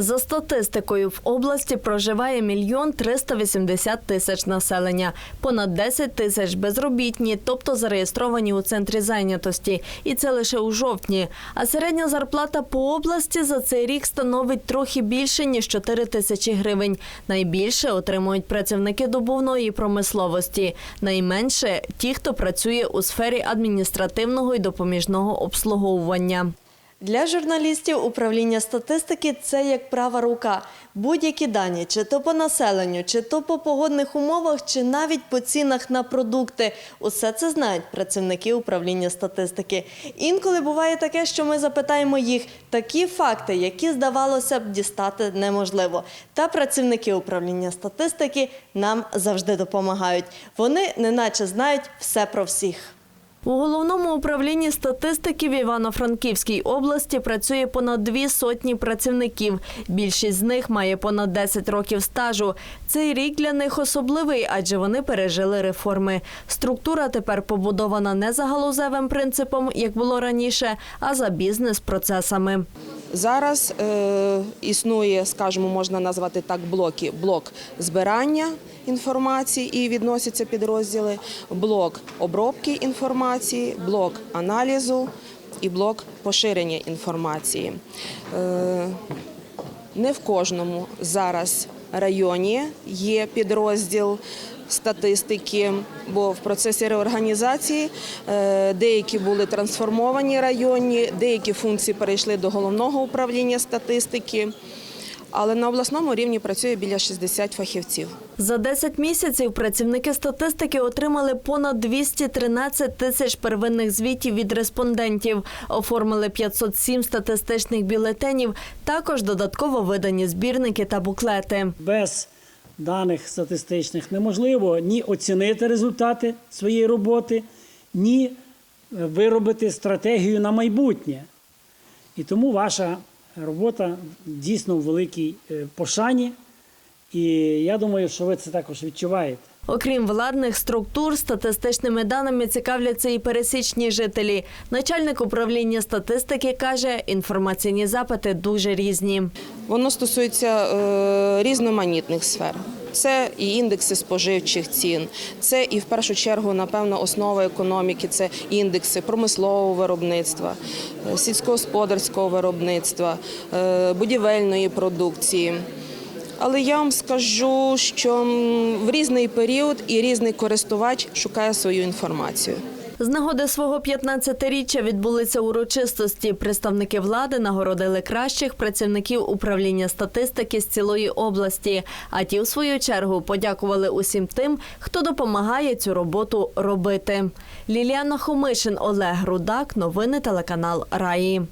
За статистикою, в області проживає мільйон 380 тисяч населення, понад 10 тисяч безробітні, тобто зареєстровані у центрі зайнятості. І це лише у жовтні. А середня зарплата по області за цей рік становить трохи більше ніж 4 тисячі гривень. Найбільше отримують працівники добувної промисловості. Найменше ті, хто працює у сфері адміністративного і допоміжного обслуговування. Для журналістів управління статистики це як права рука. Будь-які дані, чи то по населенню, чи то по погодних умовах, чи навіть по цінах на продукти. Усе це знають працівники управління статистики. Інколи буває таке, що ми запитаємо їх такі факти, які здавалося б дістати неможливо. Та працівники управління статистики нам завжди допомагають. Вони неначе знають все про всіх. У головному управлінні статистики в Івано-Франківській області працює понад дві сотні працівників. Більшість з них має понад 10 років стажу. Цей рік для них особливий, адже вони пережили реформи. Структура тепер побудована не за галузевим принципом, як було раніше, а за бізнес-процесами. Зараз е, існує, скажімо, можна назвати так, блоки: блок збирання інформації і відносяться підрозділи, блок обробки інформації, блок аналізу і блок поширення інформації. Е, не в кожному зараз районі є підрозділ статистики, бо в процесі реорганізації е, деякі були трансформовані районні, деякі функції перейшли до головного управління статистики. Але на обласному рівні працює біля 60 фахівців. За 10 місяців працівники статистики отримали понад 213 тисяч первинних звітів від респондентів, оформили 507 статистичних бюлетенів, також додатково видані збірники та буклети. без даних статистичних неможливо ні оцінити результати своєї роботи, ні е, виробити стратегію на майбутнє. І тому ваша робота дійсно в великій е, пошані. І я думаю, що ви це також відчуваєте. Окрім владних структур, статистичними даними цікавляться і пересічні жителі. Начальник управління статистики каже, інформаційні запити дуже різні. Воно стосується е, різноманітних сфер. Це і індекси споживчих цін, це і в першу чергу, напевно, основа економіки це індекси промислового виробництва, е, сільськогосподарського виробництва, е, будівельної продукції. Але я вам скажу, що в різний період і різний користувач шукає свою інформацію. З нагоди свого 15-річчя відбулися урочистості. Представники влади нагородили кращих працівників управління статистики з цілої області. А ті, в свою чергу, подякували усім тим, хто допомагає цю роботу робити. Ліліана Хомишин, Олег Рудак, новини телеканал Раї.